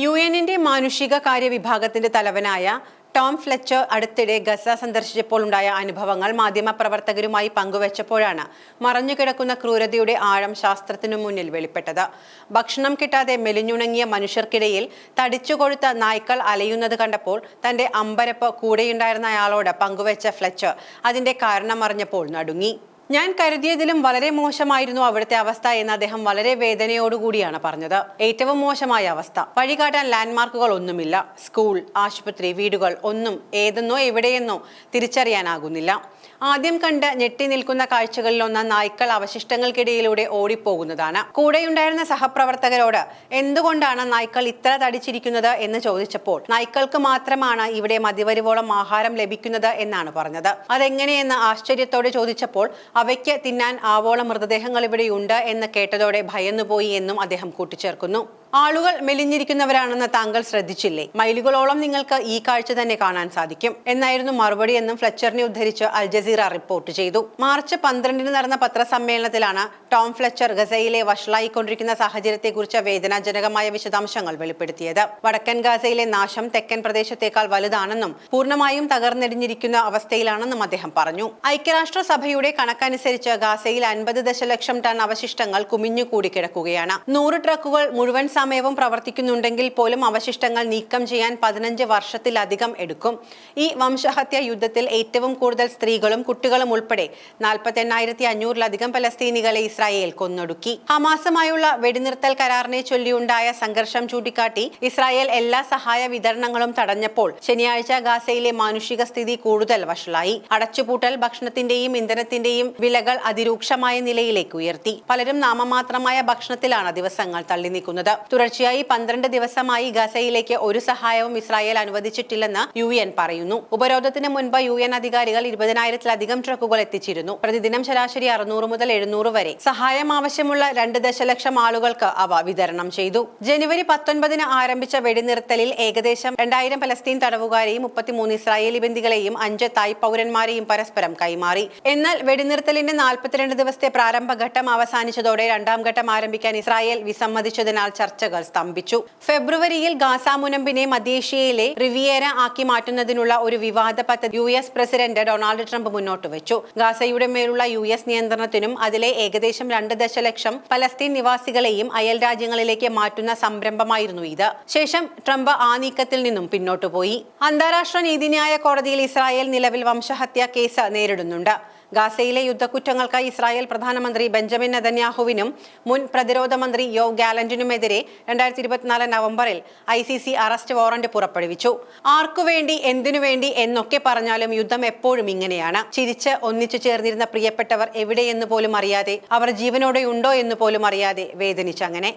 U എന്നിന്റെ മാനുഷിക കാര്യ വിഭാഗത്തിന്റെ തലവനായ ടോം ഫ്ലെച്ചർ അടുത്തിടെ ഗസ സന്ദർശിച്ചപ്പോൾ ഉണ്ടായ അനുഭവങ്ങൾ മാധ്യമപ്രവർത്തകരുമായി പങ്കുവച്ചപ്പോഴാണ് മറഞ്ഞുകിടക്കുന്ന ക്രൂരതയുടെ ആഴം ശാസ്ത്രത്തിനു മുന്നിൽ വെളിപ്പെട്ടത്. ഭക്ഷണം കിട്ടാതെ മെലിഞ്ഞുണങ്ങിയ മനുഷ്യർക്കിടയിൽ തടിച്ചുകൊഴുത്ത നായ്ക്കൾ അലയുന്നത് കണ്ടപ്പോൾ തന്റെ അമ്പരപ്പ് കൂടെയുണ്ടായിരുന്ന അയാളോട് പങ്കുവച്ച ഫ്ലെച്ചർ അതിന്റെ കാരണം അറിഞ്ഞപ്പോൾ നടുങ്ങി. ഞാൻ കരുതിയതിലും വളരെ മോശമായിരുന്നു അവിടുത്തെ അവസ്ഥ എന്ന് അദ്ദേഹം വളരെ വേദനയോടുകൂടിയാണ് പറഞ്ഞത്. ഏറ്റവും മോശമായ അവസ്ഥ. വഴികാട്ടാൻ ലാൻഡ്മാർക്കുകൾ ഒന്നുമില്ല. സ്കൂൾ ആശുപത്രി വീടുകൾ ഒന്നും ഏതെന്നോ എവിടെയെന്നോ തിരിച്ചറിയാനാകുന്നില്ല. ആദ്യം കണ്ട് ഞെട്ടി നിൽക്കുന്ന കാഴ്ചകളിലൊന്ന് നായ്ക്കൾ അവശിഷ്ടങ്ങൾക്കിടയിലൂടെ ഓടിപ്പോകുന്നതാണ്. കൂടെയുണ്ടായിരുന്ന സഹപ്രവർത്തകരോട് എന്തുകൊണ്ടാണ് നായ്ക്കൾ ഇത്ര തടിച്ചിരിക്കുന്നത്? എന്ന് ചോദിച്ചപ്പോൾ നായ്ക്കൾക്ക് മാത്രമാണ് ഇവിടെ മതിവരുവോളം ആഹാരം ലഭിക്കുന്നത് എന്നാണ് പറഞ്ഞത്. അതെങ്ങനെയെന്ന് ആശ്ചര്യത്തോടെ ചോദിച്ചപ്പോൾ അവയ്ക്ക് തിന്നാൻ ആവോളം മൃതദേഹങ്ങൾ ഇവിടെയുണ്ട് എന്ന് കേട്ടതോടെ ഭയന്നുപോയി എന്നും അദ്ദേഹം കൂട്ടിച്ചേർക്കുന്നു. ആളുകൾ മെലിഞ്ഞിരിക്കുന്നവരാണെന്ന് താങ്കൾ ശ്രദ്ധിച്ചില്ലേ? മൈലുകളോളം നിങ്ങൾക്ക് ഈ കാഴ്ച തന്നെ കാണാൻ സാധിക്കും. എന്നായിരുന്നു മറുപടി എന്നും ഫ്ലെച്ചറിനെ ഉദ്ധരിച്ച് അൽ ജസീറ റിപ്പോർട്ട് ചെയ്തു. മാർച്ച് പന്ത്രണ്ടിന് നടന്ന പത്രസമ്മേളനത്തിലാണ് ടോം ഫ്ലെച്ചർ ഗസയിലെ വഷളായിക്കൊണ്ടിരിക്കുന്ന സാഹചര്യത്തെക്കുറിച്ച് വേദനാജനകമായ വിശദാംശങ്ങൾ വെളിപ്പെടുത്തിയത്. വടക്കൻ ഗാസയിലെ നാശം തെക്കൻ പ്രദേശത്തേക്കാൾ വലുതാണെന്നും പൂർണമായും തകർന്നെടിഞ്ഞിരിക്കുന്ന അവസ്ഥയിലാണെന്നും അദ്ദേഹം പറഞ്ഞു. ഐക്യരാഷ്ട്രസഭയുടെ കണക്കനുസരിച്ച് ഗാസയിൽ അൻപത് ദശലക്ഷം ടൺ അവശിഷ്ടങ്ങൾ കുമിഞ്ഞുകൂടി കിടക്കുകയാണ്. നൂറ് ട്രക്കുകൾ മുഴുവൻ സമയവും പ്രവർത്തിക്കുന്നുണ്ടെങ്കിൽ പോലും അവശിഷ്ടങ്ങൾ നീക്കം ചെയ്യാൻ പതിനഞ്ച് വർഷത്തിലധികം എടുക്കും. ഈ വംശഹത്യ യുദ്ധത്തിൽ ഏറ്റവും കൂടുതൽ സ്ത്രീകളും കുട്ടികളും ഉൾപ്പെടെ നാൽപ്പത്തി എണ്ണായിരത്തി അഞ്ഞൂറിലധികം പലസ്തീനികളെ ഇസ്രായേൽ കൊന്നൊടുക്കി. ഹമാസുമായുള്ള വെടിനിർത്തൽ കരാറിനെ ചൊല്ലിയുണ്ടായ സംഘർഷം ചൂണ്ടിക്കാട്ടി ഇസ്രായേൽ എല്ലാ സഹായ വിതരണങ്ങളും തടഞ്ഞപ്പോൾ ശനിയാഴ്ച ഗാസയിലെ മാനുഷിക സ്ഥിതി കൂടുതൽ വഷളായി. അടച്ചുപൂട്ടൽ ഭക്ഷണത്തിന്റെയും ഇന്ധനത്തിന്റെയും വിലകൾ അതിരൂക്ഷമായ നിലയിലേക്ക് ഉയർത്തി. പലരും നാമമാത്രമായ ഭക്ഷണത്തിലാണ് ദിവസങ്ങൾ തള്ളി നീക്കുന്നത്. തുടർച്ചയായി പന്ത്രണ്ട് ദിവസമായി ഗസയിലേക്ക് ഒരു സഹായവും ഇസ്രായേൽ അനുവദിച്ചിട്ടില്ലെന്ന് യു എൻ പറയുന്നു. ഉപരോധത്തിന് മുൻപ് യു എൻ അധികാരികൾ ഇരുപതിനായിരത്തിലധികം ട്രക്കുകൾ എത്തിച്ചിരുന്നു. പ്രതിദിനം ശരാശരി അറുന്നൂറ് മുതൽ എഴുന്നൂറ് വരെ. സഹായം ആവശ്യമുള്ള രണ്ട് ദശലക്ഷം ആളുകൾക്ക് അവ വിതരണം ചെയ്തു. ജനുവരി പത്തൊൻപതിന് ആരംഭിച്ച വെടിനിർത്തലിൽ ഏകദേശം രണ്ടായിരം പലസ്തീൻ തടവുകാരെയും മുപ്പത്തിമൂന്ന് ഇസ്രായേലി ബന്ദികളെയും അഞ്ച് തായ് പൗരന്മാരെയും പരസ്പരം കൈമാറി. എന്നാൽ വെടിനിർത്തലിന്റെ നാൽപ്പത്തിരണ്ട് ദിവസത്തെ പ്രാരംഭഘട്ടം അവസാനിച്ചതോടെ രണ്ടാം ഘട്ടം ആരംഭിക്കാൻ ഇസ്രായേൽ വിസമ്മതിച്ചതിനാൽ ചർച്ചകൾ സ്തംഭിച്ചു. ഫെബ്രുവരിയിൽ ഗാസ മുനമ്പിനെ മധ്യേഷ്യയിലെ റിവിയേര ആക്കി മാറ്റുന്നതിനുള്ള ഒരു വിവാദ പദ്ധതി U S president Donald Trump മുന്നോട്ട് വെച്ചു. ഗാസയുടെ മേലുള്ള യു എസ് നിയന്ത്രണത്തിനും അതിലെ ഏകദേശം രണ്ട് ദശലക്ഷം പലസ്തീൻ നിവാസികളെയും അയൽ രാജ്യങ്ങളിലേക്ക് മാറ്റുന്ന സംരംഭമായിരുന്നു ഇത്. ശേഷം ട്രംപ് ആ നീക്കത്തിൽ നിന്നും പിന്നോട്ടു പോയി അന്താരാഷ്ട്ര നീതിന്യായ കോടതിയിൽ ഇസ്രായേൽ നിലവിൽ വംശഹത്യ കേസ് നേരിടുന്നുണ്ട്. ഗാസയിലെ യുദ്ധക്കുറ്റങ്ങൾക്കായി ഇസ്രായേൽ പ്രധാനമന്ത്രി ബെഞ്ചമിൻ നെതന്യാഹുവിനും മുൻ പ്രതിരോധ മന്ത്രി യോ ഗാലന്റിനുമെതിരെ രണ്ടായിരത്തി ഇരുപത്തിനാല് നവംബറിൽ I C C arrest warrant പുറപ്പെടുവിച്ചു. ആർക്കുവേണ്ടി എന്തിനുവേണ്ടി എന്തിനു വേണ്ടി എന്നൊക്കെ പറഞ്ഞാലും യുദ്ധം എപ്പോഴും ഇങ്ങനെയാണ്. ചിരിച്ച് ഒന്നിച്ചു ചേർന്നിരുന്ന പ്രിയപ്പെട്ടവർ എവിടെയെന്ന് പോലും അറിയാതെ അവർ ജീവനോടെ ഉണ്ടോ എന്ന് പോലും അറിയാതെ വേദനിച്ചങ്ങനെ.